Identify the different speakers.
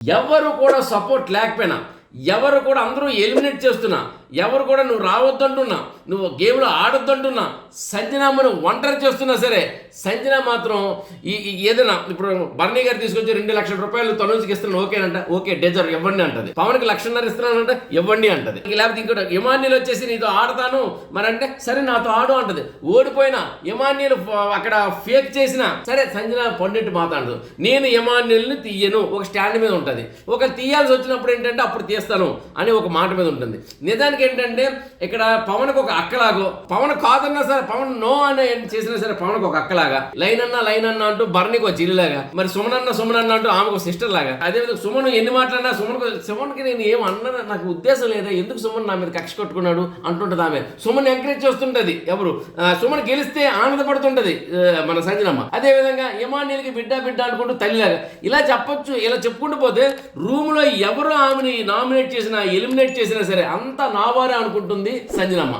Speaker 1: ఎవరు కూడా సపోర్ట్ లేకపోయినా ఎవరు కూడా అందరూ ఎలిమినేట్ చేస్తున్నా. ఎవరు కూడా నువ్వు రావద్దంటున్నా. నువ్వు గేమ్లో ఆడొద్దంటున్నా. సంజనామను ఒంటరి చేస్తున్నా సరే సంజన మాత్రం ఈ ఏదైనా ఇప్పుడు బర్నీ గారు తీసుకొచ్చి రెండు లక్షల రూపాయలు తనుజుకి ఇస్తున్నాను ఓకేనంట ఓకే డెజర్ ఇవ్వండి అంటది. పవన్కి లక్షన్నర ఇస్తున్నానంట ఇవ్వండి అంటది. లేకపోతే ఇంకోటి ఇమాన్యులు వచ్చేసి నీతో ఆడతాను మరి అంటే సరే నాతో ఆడు అంటది. ఓడిపోయినా ఇమాన్యులు అక్కడ ఫేక్ చేసినా సరే సంజన పండిట్టు మాట్లాడదు. నేను ఇమాన్యుల్ని తీయను ఒక స్టాండ్ మీద ఉంటుంది. ఒక తీయాల్సి వచ్చినప్పుడు ఏంటంటే అప్పుడు తీస్తాను అని ఒక మాట మీద ఉంటుంది. నిజానికి ఏంటంటే ఇక్కడ పవన్కి ఒక అక్కలాగో పవన్ కాదన్నా సరే పవన్ నో అని చేసినా సరే పవన్కి ఒక అక్కలాగా. లైన్ అన్న లైన్ అన్న అంటూ బర్ణికి ఒక చిల్లిలాగా మరి సుమన్ అన్న సుమన్ అన్న అంటూ ఆమెకు ఒక సిస్టర్ లాగా అదే విధంగా సుమన్ ఎన్ని మాట్లాడినా సుమన్ సుమన్కి నేను ఏం అన్నా నాకు ఉద్దేశం లేదా? ఎందుకు సుమన్ నా మీద కక్ష కొట్టుకున్నాడు అంటుంటది ఆమె. సుమన్ ఎంకరేజ్ చేస్తుంటది ఎవరు? సుమన్ గెలిస్తే ఆనందపడుతుంటది మన సంజనమ్మ అదే విధంగా ఇమాన్యులకి బిడ్డ బిడ్డ అనుకుంటూ తల్లిలాగా. ఇలా చెప్పొచ్చు ఇలా చెప్పుకుంటూ పోతే రూమ్లో ఎవరు ఆమెని నామినేట్ చేసినా ఎలిమినేట్ చేసినా సరే అంతా నావారే అనుకుంటుంది సంజనమ్మ.